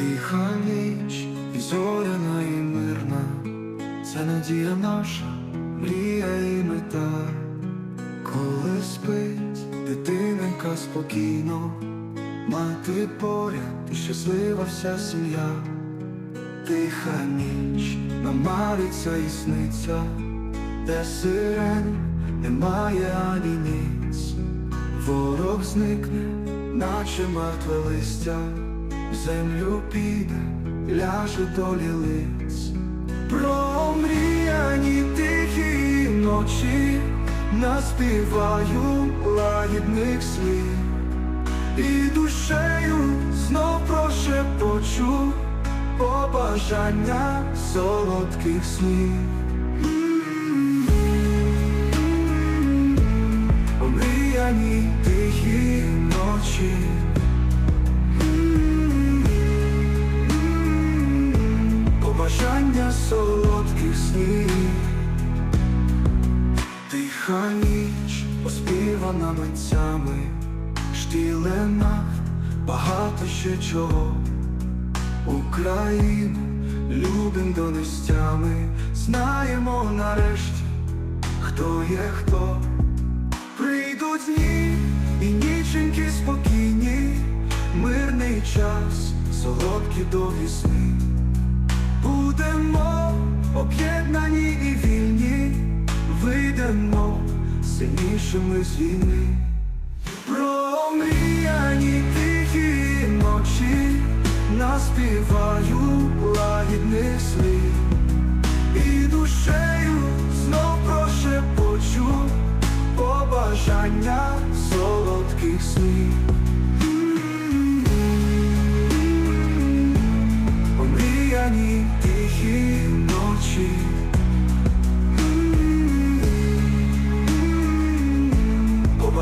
Тиха ніч і зоряна, і мирна, це надія наша, мрія і мета, коли спить дитинка спокійно, мати поряд і щаслива вся сім'я, тиха ніч намариться і сниться, де сирен немає ані ніць, ворог зникне, наче мертве листя в землю піде, ляже лиць. Про мріяні тихі ночі наспіваю лагідних слів і душею знов прошепочу побажання солодких снів. Омріяні тихі ночі. Солодких снів. Тиха ніч, оспівана митцями, штілена багато ще чого. Україну любим донестями, знаємо нарешті, хто є хто. Прийдуть дні і ніченьки спокійні, мирний час, солодкі довгі сни. Будемо об'єднані і вільні, вийдемо сильнішими з війни. Про мріяні тихі ночі наспіваю лагідних слів і душею знов прошепочу побажання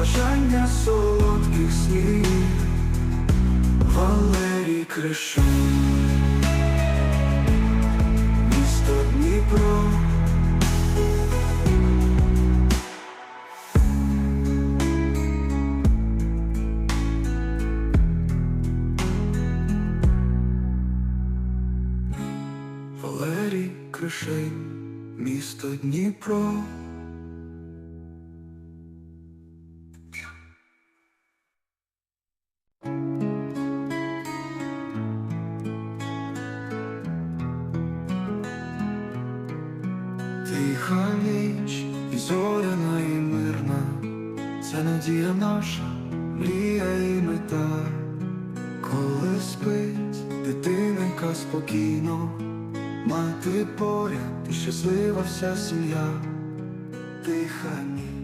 Побажання солодких снів. Валерій Кришун Місто Дніпро. Валерій Кришин Місто Дніпро надія наша, мрія і мета. Коли спить дитиненька спокійно, мати поряд і щаслива вся сім'я, тиха ніч.